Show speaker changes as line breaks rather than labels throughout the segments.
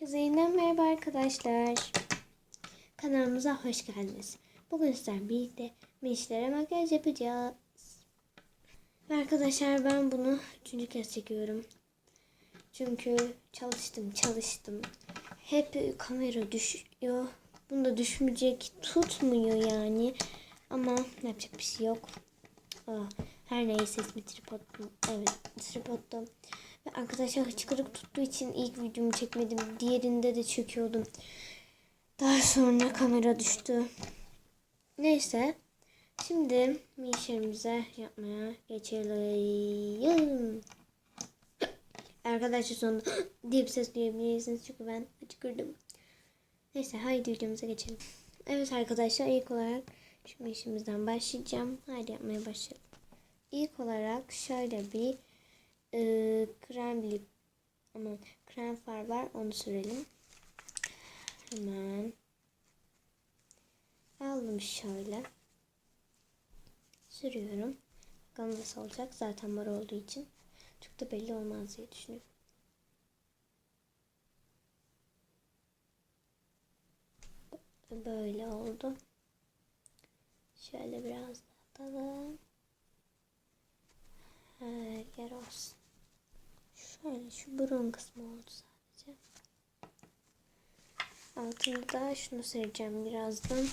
Kuzeyden merhaba arkadaşlar. Kanalımıza hoş geldiniz. Bugün sizlerle birlikte minişlere makyaj yapacağız. Arkadaşlar ben bunu üçüncü kez çekiyorum. Çünkü çalıştım çalıştım. Hep kamera düşüyor. Bunda düşmeyecek tutmuyor yani. Ama yapacak bir şey yok. Aa, her neyse ismi tripod. Evet tripodda. Ve arkadaşlar hıçkırık tuttuğu için ilk videomu çekmedim. Diğerinde de çekiyordum. Daha sonra kamera düştü. Neyse. Şimdi işlerimize yapmaya geçelim. Arkadaşlar sonunda diye bir ses duyabilirsiniz çünkü ben hıçkırdım. Neyse haydi videomuza geçelim. Evet arkadaşlar ilk olarak şu işimizden başlayacağım. Haydi yapmaya başlayalım. İlk olarak şöyle bir e, krem lip aman krem far var onu sürelim. Hemen aldım şöyle. Sürüyorum. Bakalım nasıl olacak. Zaten mor olduğu için çok da belli olmaz diye düşünüyorum. Böyle oldu. Şöyle biraz daha atalım. Her yer olsun. Şöyle şu burun kısmı oldu sadece. Altında da şunu sereceğim birazdan.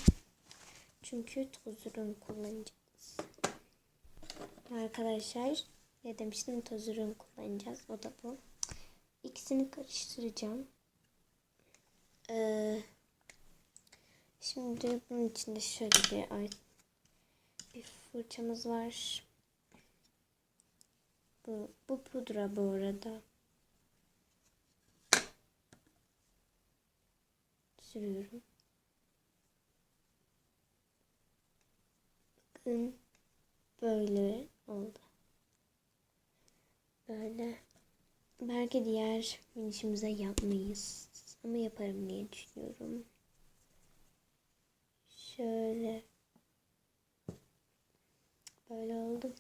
Çünkü toz ürün kullanacağız. Arkadaşlar ne demiştim toz ürün kullanacağız. O da bu. İkisini karıştıracağım. Ee, şimdi bunun içinde şöyle bir bir fırçamız var. Bu, bu pudra bu arada. Sürüyorum. Bakın böyle oldu. Böyle. Belki diğer minişimize yapmayız. Ama yaparım diye düşünüyorum. Şöyle. Böyle oldu.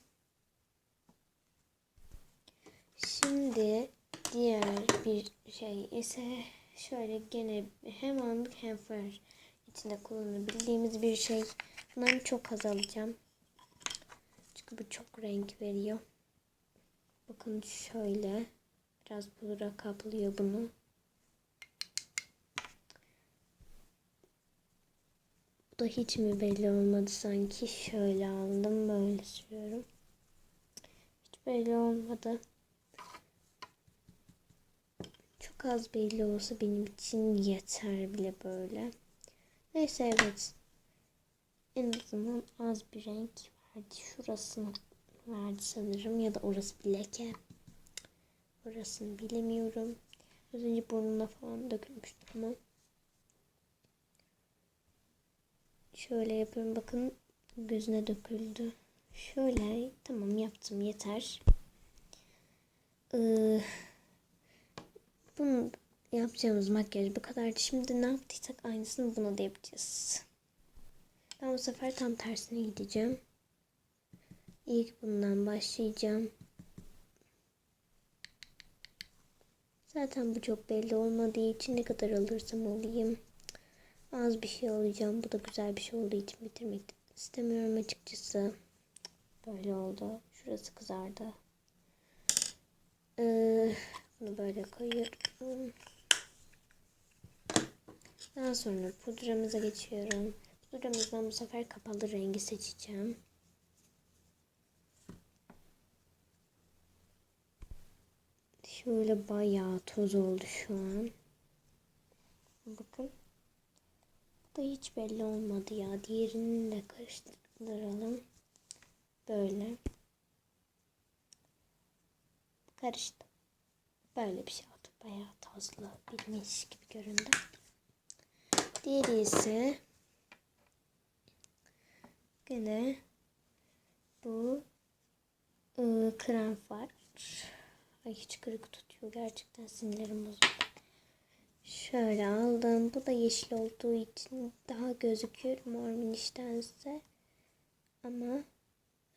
Şimdi diğer bir şey ise şöyle gene hem anlık hem far içinde kullanabildiğimiz bir şey. Bundan çok az alacağım. Çünkü bu çok renk veriyor. Bakın şöyle biraz pudra kaplıyor bunu. Bu da hiç mi belli olmadı sanki. Şöyle aldım böyle sürüyorum. Hiç belli olmadı. Çok az belli olsa benim için yeter bile böyle. Neyse evet. En azından az bir renk verdi. Şurasını verdi sanırım ya da orası bir leke. Orasını bilemiyorum. Az önce burnuna falan dökülmüştü ama. Şöyle yapıyorum bakın gözüne döküldü. Şöyle tamam yaptım yeter. Ee, bunu yapacağımız makyaj bu kadardı. Şimdi ne yaptıysak aynısını buna da yapacağız. Ben bu sefer tam tersine gideceğim. İlk bundan başlayacağım. Zaten bu çok belli olmadığı için ne kadar alırsam alayım. Az bir şey alacağım. Bu da güzel bir şey olduğu için bitirmek istemiyorum açıkçası. Böyle oldu. Şurası kızardı. Ee, bunu böyle koyuyorum. Daha sonra pudramıza geçiyorum. Pudramızdan bu sefer kapalı rengi seçeceğim. Şöyle bayağı toz oldu şu an. Bakın. Bu da hiç belli olmadı ya. Diğerini de karıştıralım. Böyle. Karıştı. Böyle bir şey oldu. Bayağı tozlu bilmiş gibi göründü. Diğeri ise gene bu ıı, krem var. Ay hiç kırık tutuyor. Gerçekten sinirlerim bozuldu. Şöyle aldım. Bu da yeşil olduğu için daha gözüküyor mor miniştense. Ama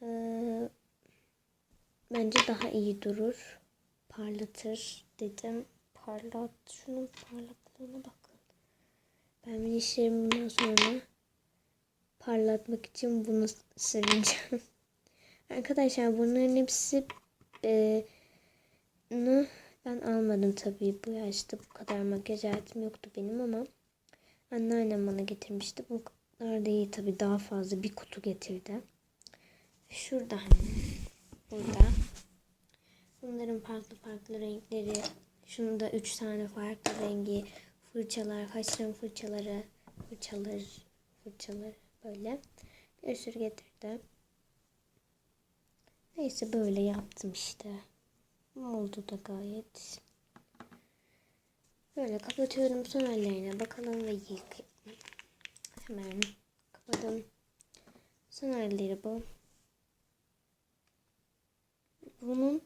ıı, bence daha iyi durur. Parlatır dedim. parlat. Şunun parlaklığına bakın. Minişlerimi bundan sonra parlatmak için bunu süreceğim. Arkadaşlar bunların hepsi e, ben almadım tabii bu yaşta bu kadar makyaj aletim yoktu benim ama anneannem bana getirmişti. Bu kadar değil tabii daha fazla bir kutu getirdi. Şurada hani burada. Bunların farklı farklı renkleri. Şunu da üç tane farklı rengi. Fırçalar, kaşların fırçaları, fırçalar, fırçalar böyle. Bir sürü getirdi. Neyse böyle yaptım işte. Oldu da gayet. Böyle kapatıyorum son hallerine bakalım ve yıkayalım. Hemen kapadım. Son halleri bu. Bunun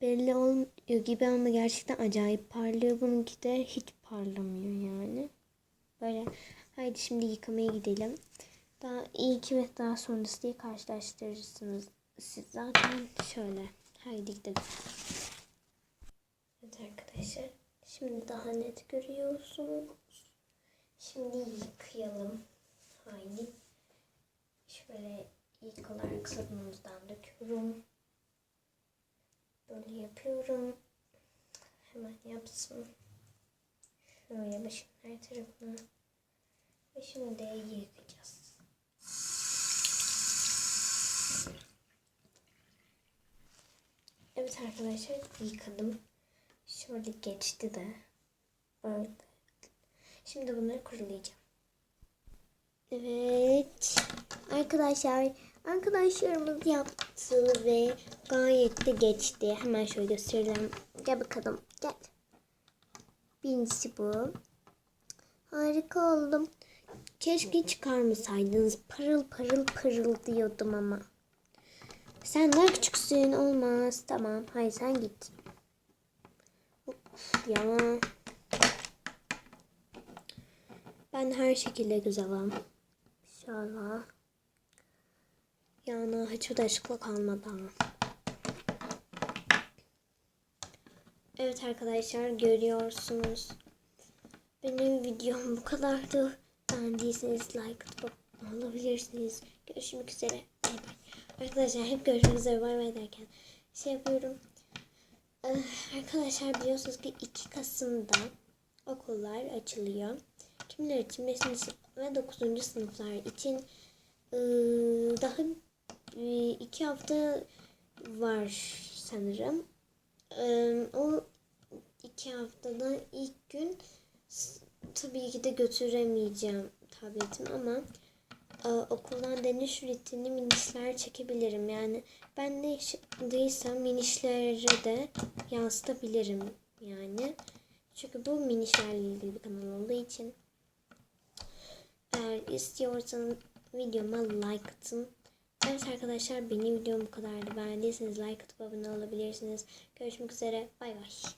belli olmuyor gibi ama gerçekten acayip parlıyor. Bununki de hiç parlamıyor yani. Böyle haydi şimdi yıkamaya gidelim. Daha ilk ve daha sonrası diye karşılaştırırsınız. Siz zaten şöyle. Haydi gidelim. Evet arkadaşlar. Şimdi daha net görüyorsunuz. Şimdi yıkayalım. Haydi. Şöyle ilk olarak sabunumuzdan döküyorum. Böyle yapıyorum. Hemen yapsın. Şöyle başın her tarafına. Ve şimdi yıkayacağız. Evet arkadaşlar yıkadım. Şöyle geçti de. Böyle. Şimdi bunları kurulayacağım. Evet. Arkadaşlar arkadaşlarımız yaptı ve gayet de geçti. Hemen şöyle gösterelim. Gel bakalım. Gel. Birincisi bu. Harika oldum. Keşke çıkarmasaydınız. Parıl parıl parıl diyordum ama. Sen daha küçüksün. Olmaz. Tamam. Hayır sen git. Of ya. Ben her şekilde güzelim. İnşallah. Yani hiç uğraşıkla kalmadan. Evet arkadaşlar görüyorsunuz. Benim videom bu kadardı. Beğendiyseniz like atıp olabilirsiniz. Görüşmek üzere. Bay bay. Arkadaşlar hep görüşmek üzere bay bay derken şey yapıyorum. Ee, Arkadaşlar biliyorsunuz ki 2 Kasım'da okullar açılıyor. Kimler için 5. sınıf ve 9. sınıflar için ee, daha ee, iki hafta var sanırım. O iki haftada ilk gün tabii ki de götüremeyeceğim tabletimi ama e, okuldan deniş rutinini minişler çekebilirim. Yani ben ne yaşadıysam minişlere de yansıtabilirim yani. Çünkü bu minişlerle ilgili bir kanal olduğu için eğer istiyorsanız videoma like atın. Evet arkadaşlar benim videom bu kadardı. Beğendiyseniz like atıp abone olabilirsiniz. Görüşmek üzere. Bay bay.